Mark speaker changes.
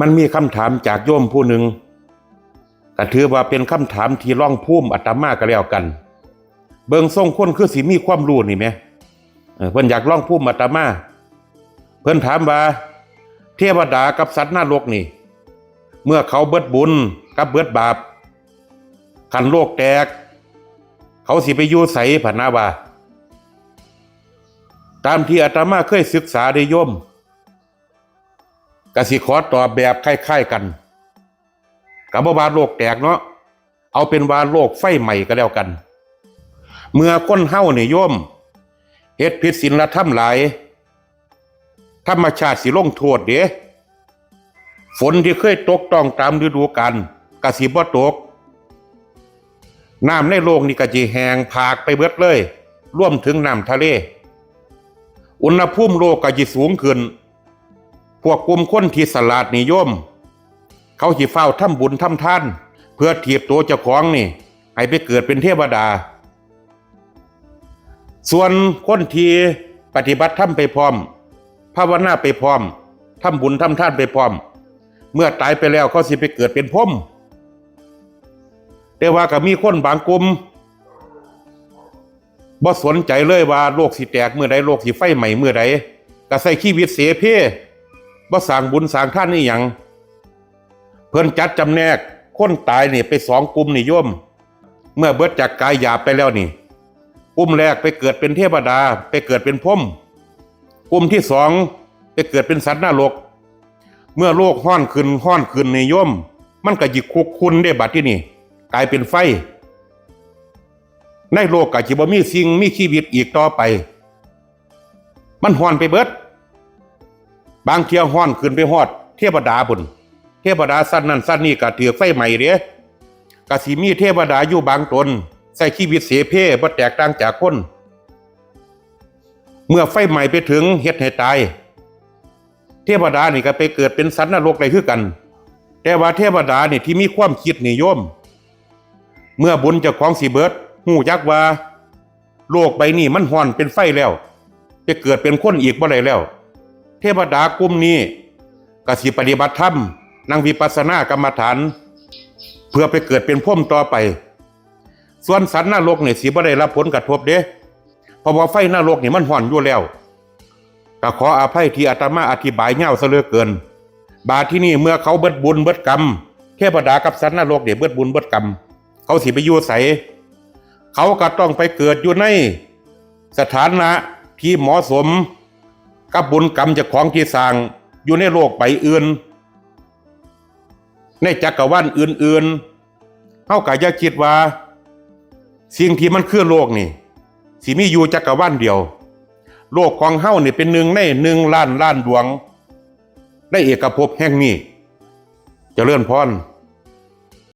Speaker 1: มันมีคำถามจากโยมผู้หนึ่งก็ถือว่าเป็นคำถามที่ร่องพุ่มอัตมาก็แล้วกัน เบิงทรงคนคือสิมีความรู้นี่ไหมเพิ่นอยากร่องพุ่มอัตมา เพิ่นถามว่า เทวดากับสัตว์นรกนี่ เมื่อเขาเบิดบุญกับเบิดบาปขันโลกแตก เขาสิไปอยู่ใสผนาว่า ตามที่อาตมาเคยศึกษาได้โยม กสิขอตอบแบบคล้ายๆกันกับบ่ว่าโลกแตกเนาะเอาเป็นว่าโลกไฟใหม่ก็แล้วกัน เมื่อคนเฮาเนี่โยมเฮ็ดผิดศีลธรรมหลาย ธรรมชาติสิลงโทษเด้ฝนที่เคยตกต้องตามฤดูกาลกสิบ่ตก น้ำในโลกนี่ก็จะแห้งผากไปเบิดเลยรวมถึงน้ำทะเล อุณหภูมิโลกก็จะสูงขึ้น วกกลุ่มคนที่สลาดนิยม เขาสิเฝ้าทำบุญทำท่าน เพื่อถีบตัวเจ้าของนี่ ให้ไปเกิดเป็นเทวดา ส่วนคนที่ปฏิบัติธรรมไปพร้อม ภาวนาไปพร้อมทำบุญทำท่านไปพร้อม เมื่อตายไปแล้วเขาสิไปเกิดเป็นพรมแต่ว่าก็มีคนบางกลุ่มบ่สนใจเลยว่าโลกสิแตกเมื่อใดโลกสิไฟใหม่เมื่อใดก็ใส่ชีวิตเสียเพ่ บ่าสร้างบุญสร้างท่านนี่หยังเพิ่นจัดจำแนกคนตายนี่ไปสองกลุ่มนี่โยม เมื่อเบิดจากกายหยาบไปแล้วนี่กลุ่มแรกไปเกิดเป็นเทวดา ไปเกิดเป็นพรมกลุ่มที่สองไปเกิดเป็นสัตว์นรก เมื่อโลกห้อนขึ้นห้อนขึ้นนี่โยม มันก็จิคุกคุณได้บัดที่นี่ กลายเป็นไฟ ในโลกก็จิบมีสิ่งมีชีวิตอีกต่อไป มันห้อนไปเบิด บางเที่ยวห้อนขึ้นไปฮอด เทวดาบุญเทวดาสั้นนั้นสั้นนี้ก็ถือไฟใหม่เด้ก็สิมีเทวดาอยู่บางตนใส่ชีวิตเสเพ่บ่แตกต่างจากคน เมื่อไฟใหม่ไปถึงเฮ็ดให้ตาย เทวดานี่ก็ไปเกิดเป็นสัตว์นรกได้คือกัน แต่ว่าเทวดานี่ที่มีความคิดนิยม เมื่อบุญจ้าของสีเบิร์ดหูยักว่า โลกใบนี้มันห่อนเป็นไฟแล้วจะเกิดเป็นคนอีกบ่ได้แล้ว เทวดากลุ่มนี้ก็สิปฏิบัติธรรมนั่งวิปัสสนากรรมฐาน เพื่อไปเกิดเป็นพรหมต่อไป ส่วนสัตว์นรกเนี่ยสิบ่ได้รับผลกระทบเด้เพราะว่าไฟนรกนี่มันห่อนอยู่แล้วก็ขออภัยที่อาตมาอธิบายเงาเหลือเกิน บาที่นี่เมื่อเขาเบิดบุญเบิดกรรมเทวดากับสัตว์นรกเดี๋ยเบิดบุญเบิดกรรม เขาสิไปอยู่ใสเขาก็ต้องไปเกิดอยู่ในสถานะที่เหมาะสม กับบุญกรรมจากของที่สร้างอยู่ในโลกใบอื่น ในจักรวาลอื่นๆเขาก็อย่าคิดว่า สิ่งที่มันคือโลกนี่สิมีอยู่จักรวาลเดียว โลกของเฮานี่เป็นหนึ่งในหนึ่งล้านล้านดวง ในเอกภพแห่งนี้จเจริญพร